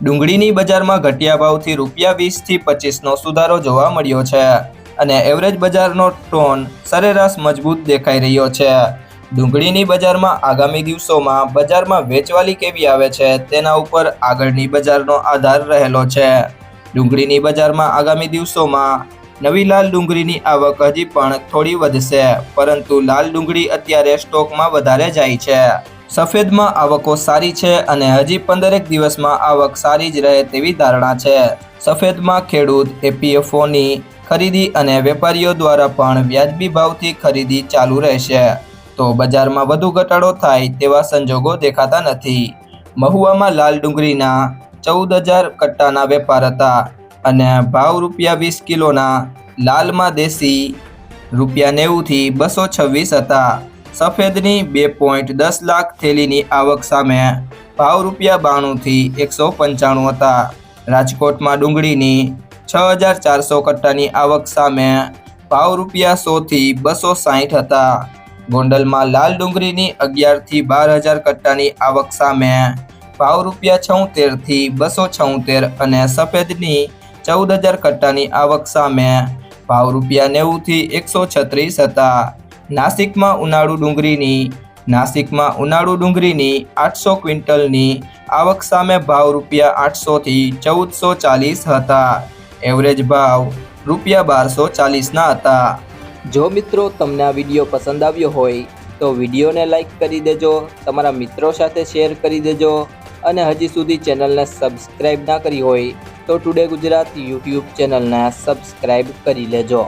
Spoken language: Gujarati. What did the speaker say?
ડુંગળીની બજારમાં ઘટિયા ભાવથી રૂપિયા વીસથી પચીસનો સુધારો જોવા મળ્યો છે અને એવરેજ બજારનો ટોન સરેરાશ મજબૂત દેખાઈ રહ્યો છે. ડુંગળીની બજારમાં આગામી દિવસોમાં બજારમાં વેચવાલી કેવી આવે છે તેના ઉપર આગળની બજારનો આધાર રહેલો છે. ડુંગળીની બજારમાં આગામી દિવસોમાં નવી લાલ ડુંગળીની આવક હજી પણ થોડી વધશે, પરંતુ લાલ ડુંગળી અત્યારે સ્ટોકમાં વધારે જાય છે. સફેદમાં આવકો સારી છે અને હજી પંદરેક દિવસમાં આવક સારી જ રહે તેવી ધારણા છે. સફેદમાં ખેડૂત, એપીએફઓની ખરીદી અને વેપારીઓ દ્વારા પણ વ્યાજબી ભાવથી ખરીદી ચાલુ રહેશે. તો બજારમાં વધુ ઘટાડો થાય તેવા સંજોગો દેખાતા નથી. મહુવામાં લાલ ડુંગળીના ચૌદ હજાર કટ્ટાના વેપાર હતા અને ભાવ રૂપિયા વીસ કિલોના લાલમાં દેશી રૂપિયા નેવુંથી બસો છવ્વીસ હતા. સફેદની બે પોઈન્ટ દસ લાખ થેલીની આવક સામે ભાવ રૂપિયા બાણુંથી એકસો પંચાણું હતા. રાજકોટમાં ડુંગળીની છ હજાર ચારસો કટ્ટાની આવક સામે ભાવ રૂપિયા સોથી બસો સાહીઠ હતા. ગોંડલમાં લાલ ડુંગળીની અગિયારથી બાર હજાર કટ્ટાની આવક સામે ભાવ રૂપિયા છોતેરથી બસો છોતેર અને સફેદની ચૌદ હજાર કટ્ટાની આવક સામે ભાવ રૂપિયા નેવુંથી એકસો છત્રીસ હતા. નાસિકમાં ઉનાળુ ડુંગળીની, નાસિકમાં ઉનાળુ ડુંગળીની આઠસો ક્વિન્ટલની આવક સામે ભાવ રૂપિયા આઠસોથી ચૌદસો ચાલીસ હતા. એવરેજ ભાવ રૂપિયા બારસો ચાલીસના હતા. જો મિત્રો તમને આ વીડિયો પસંદ આવ્યો હોય, તો વિડીયોને લાઇક કરી દેજો, તમારા મિત્રો સાથે શેર કરી દેજો અને હજી સુધી ચેનલને સબસ્ક્રાઈબ ના કરી હોય, તો ટુડે ગુજરાત યુટ્યુબ ચેનલને સબસ્ક્રાઈબ કરી લેજો.